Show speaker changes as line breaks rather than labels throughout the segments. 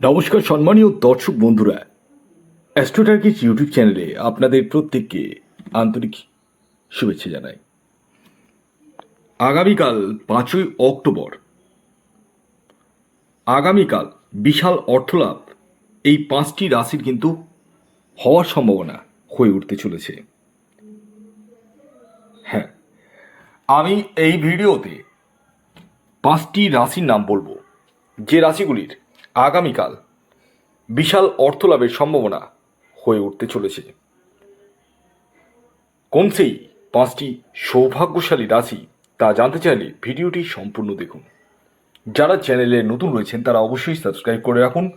নমস্কার, সম্মানীয় দর্শক বন্ধুরা। অ্যাস্ট্রোটার্কিস ইউটিউব চ্যানেলে আপনাদের প্রত্যেককে আন্তরিক শুভেচ্ছা জানাই। আগামীকাল পাঁচই অক্টোবর। আগামীকাল বিশাল অর্থলাভ এই পাঁচটি রাশির কিন্তু হওয়ার সম্ভাবনা হয়ে উঠতে চলেছে। হ্যাঁ আমি এই ভিডিওতে পাঁচটি রাশির নাম বলব। যে রাশিগুলির আগামীকাল বিশাল অর্থলাভের সম্ভাবনা হয়ে উঠতে চলেছে। কোন সেই পাঁচটি সৌভাগ্যশালী রাশি তা জানতে চাইলে ভিডিওটি সম্পূর্ণ দেখুন। যারা চ্যানেলে নতুন রয়েছেন, তারা অবশ্যই সাবস্ক্রাইব করে রাখুন।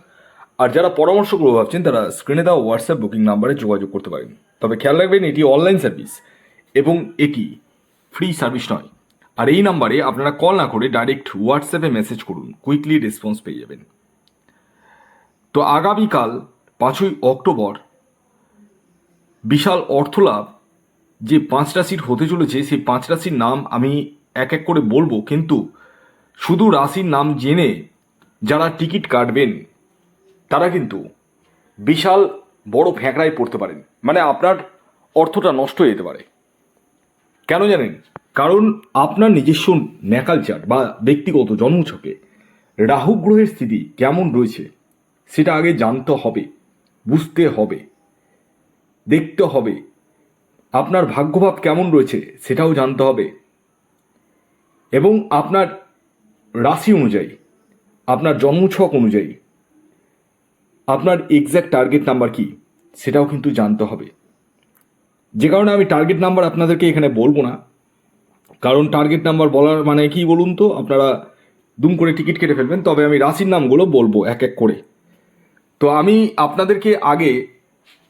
আর যারা পরামর্শগুলো ভাবছেন, তারা স্ক্রিনে দেওয়া হোয়াটসঅ্যাপ বুকিং নাম্বারে যোগাযোগ করতে পারেন। তবে খেয়াল রাখবেন, এটি অনলাইন সার্ভিস এবং এটি ফ্রি সার্ভিস নয়। আর এই নাম্বারে আপনারা কল না করে ডাইরেক্ট হোয়াটসঅ্যাপে মেসেজ করুন। কুইকলি রেসপন্স পেয়ে যাবেন। তো আগামীকাল পাঁচই অক্টোবর বিশাল অর্থলাভ যে পাঁচ রাশির হতে চলেছে, সেই পাঁচ রাশির নাম আমি এক এক করে বলব। কিন্তু শুধু রাশির নাম জেনে যারা টিকিট কাটবেন, তারা কিন্তু বিশাল বড় ফ্যাঁকড়ায় পড়তে পারেন। মানে আপনার অর্থটা নষ্ট হয়ে যেতে পারে। কেন জানেন? কারণ আপনার নিজস্ব ন্যাকালচার বা ব্যক্তিগত জন্মছকে রাহু গ্রহের স্থিতি কেমন রয়েছে সেটা আগে জানতে হবে, বুঝতে হবে, দেখতে হবে। আপনার ভাগ্যভাব কেমন রয়েছে সেটাও জানতে হবে। এবং আপনার রাশি অনুযায়ী, আপনার জন্মছক অনুযায়ী, আপনার এক্স্যাক্ট টার্গেট নাম্বার কি সেটাও কিন্তু জানতে হবে। যে কারণে আমি টার্গেট নাম্বার আপনাদেরকে এখানে বলব না। কারণ টার্গেট নাম্বার বলার মানে কি বলুন তো? আপনারা দুম করে টিকিট কেটে ফেলবেন, তবে আমি রাশির নামগুলো বলব এক এক করে। তো আমি আপনাদেরকে আগে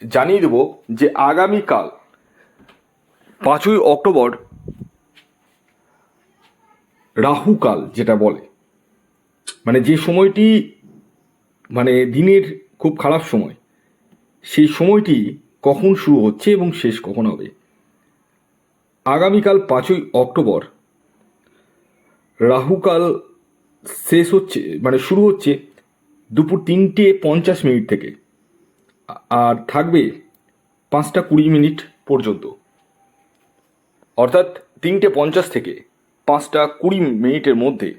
জানিয়ে দেব যে আগামীকাল পাঁচই অক্টোবর রাহুকাল যেটা বলে মানে যে সময়টি মানে দিনের খুব খারাপ সময়, সেই সময়টি কখন শুরু হচ্ছে এবং শেষ কখন হবে? আগামীকাল পাঁচই অক্টোবর রাহুকাল শেষ হচ্ছে মানে শুরু হচ্ছে দুপুর তিনটে পঞ্চাশ মিনিট থেকে। আর থাকবে পাঁচটা কুড়ি মিনিট পর্যন্ত। অর্থাৎ তিনটে পঞ্চাশ থেকে পাঁচটা কুড়ি মিনিটের মধ্যে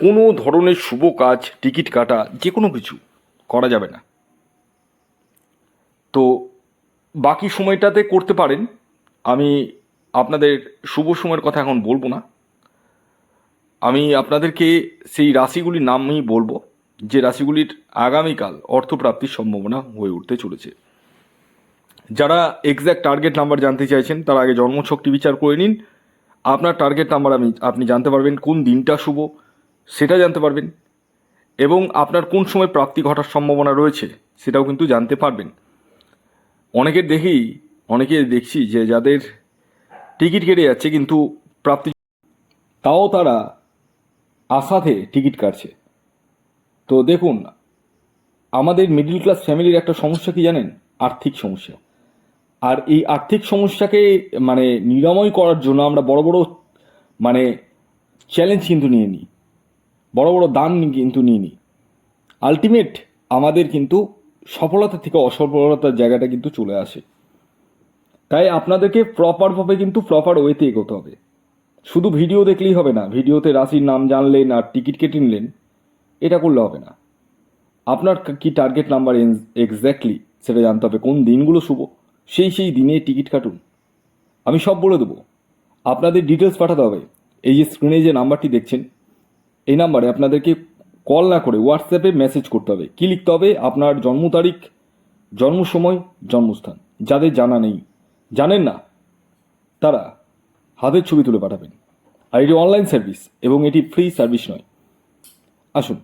কোনো ধরনের শুভ কাজ, টিকিট কাটা যে কোনো কিছু করা যাবে না। তো বাকি সময়টাতে করতে পারেন। আমি আপনাদের শুভ সময়ের কথা এখন বলব না। আমি আপনাদেরকে সেই রাশিগুলির নামই বলব। যে রাশিগুলির আগামীকাল অর্থপ্রাপ্তির সম্ভাবনা হয়ে উঠতে চলেছে। যারা এক্স্যাক্ট টার্গেট নাম্বার জানতে চাইছেন, তারা আগে জন্মছকটি বিচার করে নিন। আপনার টার্গেট নাম্বার আমি, আপনি জানতে পারবেন কোন দিনটা শুভ, সেটা জানতে পারবেন। এবং আপনার কোন সময় প্রাপ্তি ঘটার সম্ভাবনা রয়েছে, সেটাও কিন্তু জানতে পারবেন। অনেকের দেখেই অনেকে দেখছি যে যাদের টিকিট কেটে যাচ্ছে, কিন্তু প্রাপ্তি তাও তারা আশাতে টিকিট কাটছে। তো দেখুন, আমাদের মিডিল ক্লাস ফ্যামিলির একটা সমস্যা কি জানেন? আর্থিক সমস্যা। আর এই আর্থিক সমস্যাকে মানে নিরাময় করার জন্য আমরা বড় বড় মানে চ্যালেঞ্জ কিন্তু নিয়ে নিই। বড় বড় দান কিন্তু নিয়ে নিই। আলটিমেট আমাদের কিন্তু সফলতা থেকে অসফলতার জায়গাটা কিন্তু চলে আসে। তাই আপনাদেরকে প্রপারভাবে কিন্তু প্রপার ওয়েতে এগোতে হবে। শুধু ভিডিও দেখলেই হবে না ভিডিওতে রাশির নাম জানলেন আর টিকিট কেটে নিলেন। এটা করলে হবে না। আপনার কি টার্গেট নাম্বার এক্স্যাক্টলি সেটা জানতে হবে, কোন দিনগুলো শুভ? সেই সেই দিনে টিকিট কাটুন। আমি সব বলে দেবো। আপনাদের ডিটেলস পাঠাতে হবে। এই যে স্ক্রিনে যে নাম্বারটি দেখছেন, এই নাম্বারে আপনাদেরকে কল না করে হোয়াটসঅ্যাপে মেসেজ করতে হবে। কী লিখতে হবে? আপনার জন্ম তারিখ, জন্ম সময়, জন্মস্থান। যাদের জানা নেই, জানেন না, তারা হাতের ছবি তুলে পাঠাবেন। আর এটি অনলাইন সার্ভিস এবং এটি ফ্রি সার্ভিস নয়। আসুন।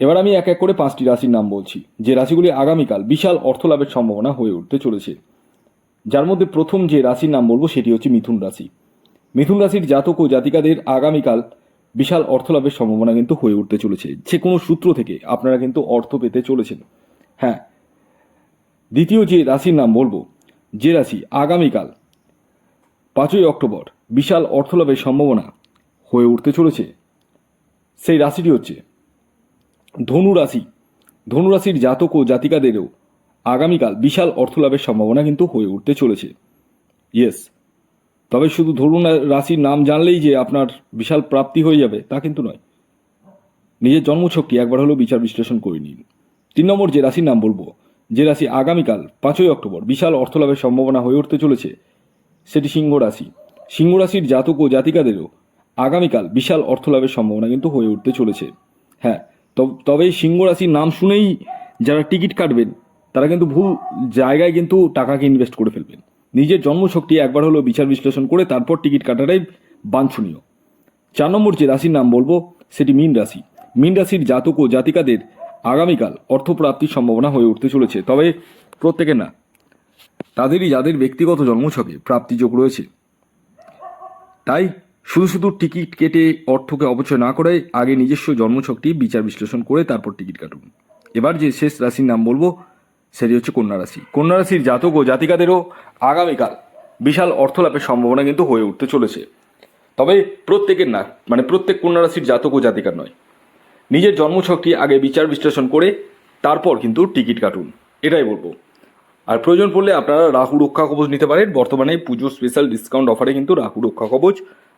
এবার আমি এক এক করে পাঁচটি রাশির নাম বলছি, যে রাশিগুলি আগামীকাল বিশাল অর্থলাভের সম্ভাবনা হয়ে উঠতে চলেছে। যার মধ্যে প্রথম যে রাশির নাম বলব সেটি হচ্ছে মিথুন রাশি। মিথুন রাশির জাতক ও জাতিকাদের আগামীকাল বিশাল অর্থলাভের সম্ভাবনা কিন্তু হয়ে উঠতে চলেছে। যে কোনো সূত্র থেকে আপনারা কিন্তু অর্থ পেতে চলেছেন। হ্যাঁ দ্বিতীয় যে রাশির নাম বলব, যে রাশি আগামীকাল পাঁচই অক্টোবর বিশাল অর্থলাভের সম্ভাবনা হয়ে উঠতে চলেছে, সেই রাশিটি হচ্ছে ধনু রাশি ধনুরাশির জাতক ও জাতিকাদেরও আগামীকাল বিশাল অর্থলাভের সম্ভাবনা কিন্তু হয়ে উঠতে চলেছে। ইয়েস তবে শুধু ধরুন রাশির নাম জানলেই যে আপনার বিশাল প্রাপ্তি হয়ে যাবে তা কিন্তু নয়। নিজের জন্মছকটি একবার হলেও বিচার বিশ্লেষণ করে নিন। তিন নম্বর যে রাশির নাম বলব, যে রাশি আগামীকাল পাঁচই অক্টোবর বিশাল অর্থলাভের সম্ভাবনা হয়ে উঠতে চলেছে, সেটি সিংহ রাশি। সিংহ রাশির জাতক ও জাতিকাদেরও আগামীকাল বিশাল অর্থলাভের সম্ভাবনা কিন্তু হয়ে উঠতে চলেছে। হ্যাঁ তব- সিংহ রাশির নাম শুনেই যারা টিকিট কাটবেন, তারা কিন্তু ভুল জায়গায় কিন্তু টাকাকে ইনভেস্ট করে ফেলবেন। নিজের জন্মশক্তি একবার হলো বিচার বিশ্লেষণ করে তারপর টিকিট কাটাটাই বাঞ্ছনীয়। চার নম্বর যে রাশির নাম বলব, সেটি মীন রাশি। মীন রাশির জাতক ও জাতিকাদের আগামীকাল অর্থপ্রাপ্তির সম্ভাবনা হয়ে উঠতে চলেছে, তবে প্রত্যেকে না। তাদেরই যাদের ব্যক্তিগত জন্মছকে প্রাপ্তিযোগ রয়েছে, তাই শুধু শুধু টিকিট কেটে অর্থকে অপচয় না করে আগে নিজস্ব জন্মছকটি বিচার বিশ্লেষণ করে তারপর টিকিট কাটুন। এবার যে শেষ রাশির নাম বলব, সেটি হচ্ছে কন্যা রাশি। কন্যা রাশির জাতক ও জাতিকাদেরও আগামীকাল বিশাল অর্থলাভের সম্ভাবনা কিন্তু হয়ে উঠতে চলেছে। তবে প্রত্যেকের না মানে প্রত্যেক কন্যা রাশির জাতক ও জাতিকার নয়। নিজের জন্মছকটি আগে বিচার বিশ্লেষণ করে তারপর কিন্তু টিকিট কাটুন। এটাই বলব। আর প্রয়োজন পড়লে আপনারা রাহু রক্ষা কবচ নিতে পারেন। বর্তমানে পুজোর স্পেশাল ডিসকাউন্ট অফারে কিন্তু রাহু রক্ষা কবচ